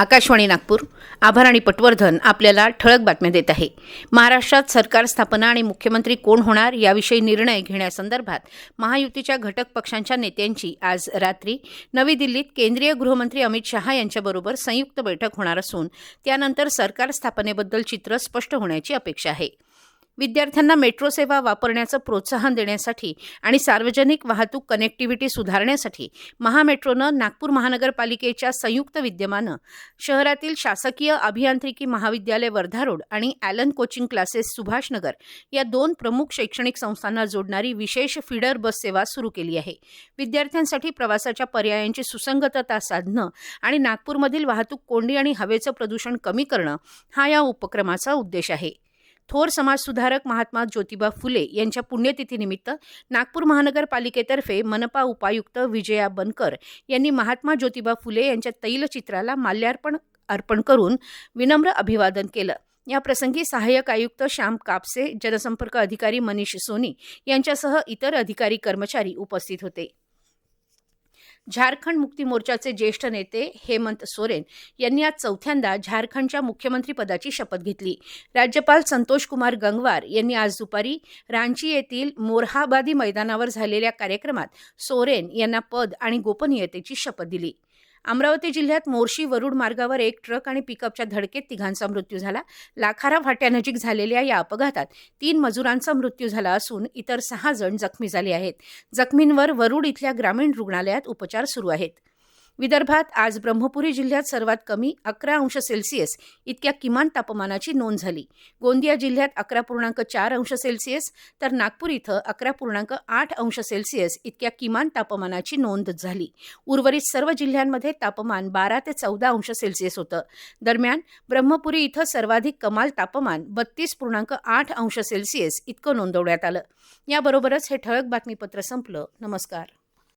आकाशवाणी नागपूर. आभार आणि पटवर्धन आपल्याला ठळक बातम्या देत आहे. महाराष्ट्रात सरकार स्थापना आणि मुख्यमंत्री कोण होणार याविषयी निर्णय घेण्यासंदर्भात महायुतीच्या घटक पक्षांच्या नेत्यांची आज रात्री नवी दिल्लीत केंद्रीय गृहमंत्री अमित शहा यांच्याबरोबर संयुक्त बैठक होणार असून त्यानंतर सरकार स्थापनेबद्दल चित्र स्पष्ट होण्याची अपेक्षा आहे. विद्यार्थ्यांना मेट्रो सेवा वापरण्याचं प्रोत्साहन देण्यासाठी आणि सार्वजनिक वाहतूक कनेक्टिव्हिटी सुधारण्यासाठी महामेट्रोनं नागपूर महानगरपालिकेच्या संयुक्त विद्यमानं शहरातील शासकीय अभियांत्रिकी महाविद्यालय वर्धा रोड आणि ॲलन कोचिंग क्लासेस सुभाषनगर या दोन प्रमुख शैक्षणिक संस्थांना जोडणारी विशेष फीडर बस सेवा सुरू केली आहे. विद्यार्थ्यांसाठी प्रवासाच्या पर्यायांची सुसंगतता साधणं आणि नागपूरमधील वाहतूक कोंडी आणि हवेचं प्रदूषण कमी करणं हा या उपक्रमाचा उद्देश आहे. थोर समाजसुधारक महात्मा ज्योतिबा फुले यांच्या पुण्यतिथीनिमित्त नागपूर महानगरपालिकेतर्फे मनपा उपायुक्त विजया बनकर यांनी महात्मा ज्योतिबा फुले यांच्या तैलचित्राला माल्यार्पण अर्पण करून विनम्र अभिवादन केलं. या प्रसंगी सहाय्यक आयुक्त श्याम कापसे जनसंपर्क अधिकारी मनीष सोनी यांच्यासह इतर अधिकारी कर्मचारी उपस्थित होते. झारखंड मुक्ती मोर्चाचे ज्येष्ठ नेते हेमंत सोरेन यांनी आज चौथ्यांदा झारखंडच्या मुख्यमंत्रीपदाची शपथ घेतली. राज्यपाल संतोष कुमार गंगवार यांनी आज दुपारी रांची येथील मोरहाबादी मैदानावर झालेल्या कार्यक्रमात सोरेन यांना पद आणि गोपनीयतेची शपथ दिली. अमरावती जिल्ह्यात मोर्शी वरुड मार्गावर एक ट्रक आणि पिकअपच्या धडकेत तिघांचा मृत्यू झाला. लाखारा फाट्यानजीक झालेल्या या अपघातात तीन मजुरांचा मृत्यू झाला असून इतर सहा जण जखमी झाले आहेत. जखमींवर वरुड इथल्या ग्रामीण रुग्णालयात उपचार सुरू आहेत. विदर्भात आज ब्रह्मपुरी जिल्ह्यात सर्वात कमी अकरा अंश सेल्सिअस इतक्या किमान तापमानाची नोंद झाली. गोंदिया जिल्ह्यात अकरा पूर्णांक चार अंश सेल्सिअस तर नागपूर इथं अकरा पूर्णांक आठ अंश सेल्सिअस इतक्या किमान तापमानाची नोंद झाली. उर्वरित सर्व जिल्ह्यांमध्ये तापमान बारा ते चौदा अंश सेल्सिअस होतं. दरम्यान ब्रह्मपुरी इथं सर्वाधिक कमाल तापमान बत्तीस पूर्णांक आठ अंश सेल्सिअस इतकं नोंदवण्यात आलं. याबरोबरच हे ठळक बातमीपत्र संपलं. नमस्कार.